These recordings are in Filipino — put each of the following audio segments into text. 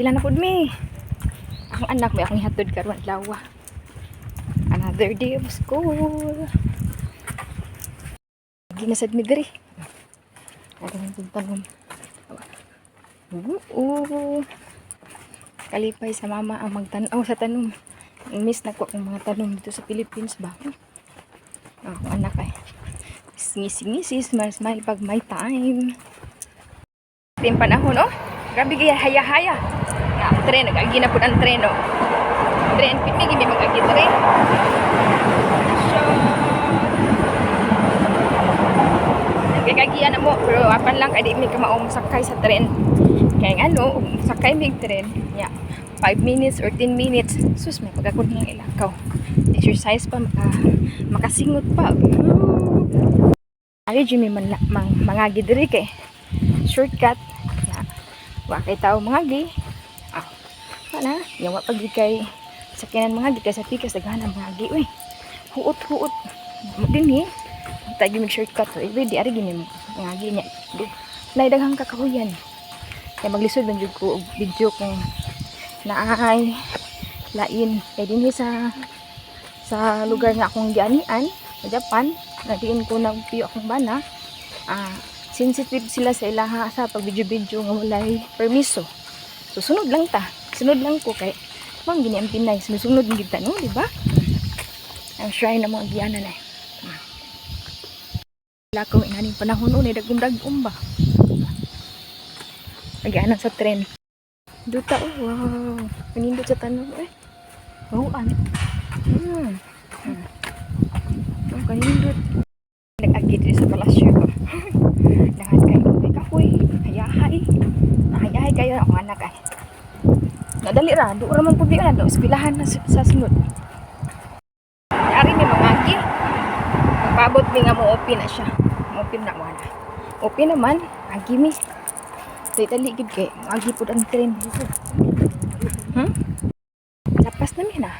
Pila na pud mi. Akong anak may akong hatod karon lawa. Another day of school. Ginasad mi diri. Ano yung tanong? Oo. Kalipay sa mama ang magtanaw sa tanong. Miss na ko ang mga tanong dito sa Philippines ba? Ang akong anak ay singi-singi, smile smile pag may time. Ito yung panahon, oh. Grabe kaya haya-haya. Nga, ang tren, nag-agi na po ang tren, oh. Tren, pipigi may mag-agi tren. So, nagkakagian na mo, pero apan lang, kaya di may kamaong sakay sa tren. Kaya nga, no, sakay may tren, ya, 5 minutes or 10 minutes, sus, may pagkakot ng ilakaw. Exercise pa, maka, makasingot pa. Ari, Jimmy, man, mang, mga gidiri kay shortcut. Wa kay tao mga gi. Ah, wala. Yung wa kay sakyanan mga gi kay sa pikas daghan ang mga gi. Uy, huot huot. Mo din eh. Tagi mag shortcut. Every day, ari gini mga gi. Di, naidaghang kakahuyan. Kaya maglisod man jud ko og video kung naay lain kay dinhi sa sa lugar nga akong gianian sa Japan na diin ko nagpiyo akong bana ah sensitive sila sa ilaha sa pag video-video nga walay permiso so sunod lang ta sunod lang ko kay mang gini ang Pinay sunod ng kita no di ba ang shrine na mga giana na lakaw inaning panahon unay dagum-dagum ba Nagyanan sa tren. Duta, oh, wow. Panindot sa tanong, eh. Oh, ano? Hmm. Hmm. Oh, kanindot. Nag-agi dito sa palasyo ko. Lahat kayo, may kahoy. Hayahay. Hayahay kayo ako anak ay. Nadali ra, doon raman po biyan na, espilahan na sa sunod. Ari may mga agi. Magpabot mi nga mo open na siya. Mo open na wala. Open naman, agi mi. Dahil tali gid kay agi pud ang train. Hmm? Lapas na mi na.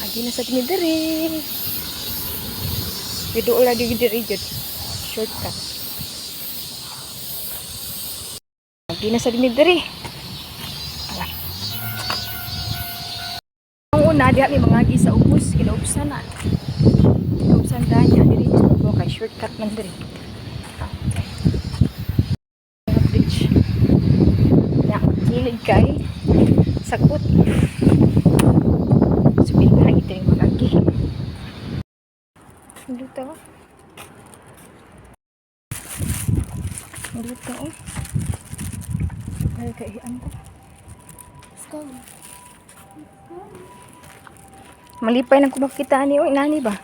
Agi na sa tinidiri. Video ula di diri jud. Shortcut. Agi na sa tinidiri. Ala. Ang una diha may mga agi sa ubos, kinaubsan na. Kinaubsan dahil niya diri sa kay shortcut man diri. Ya, kilid kay sakot. Supil na lagi tayo magagi. Dito. Dito. Ay, kaihan ko. Let's go. Malipay na ko makita ni Oy, nani ba?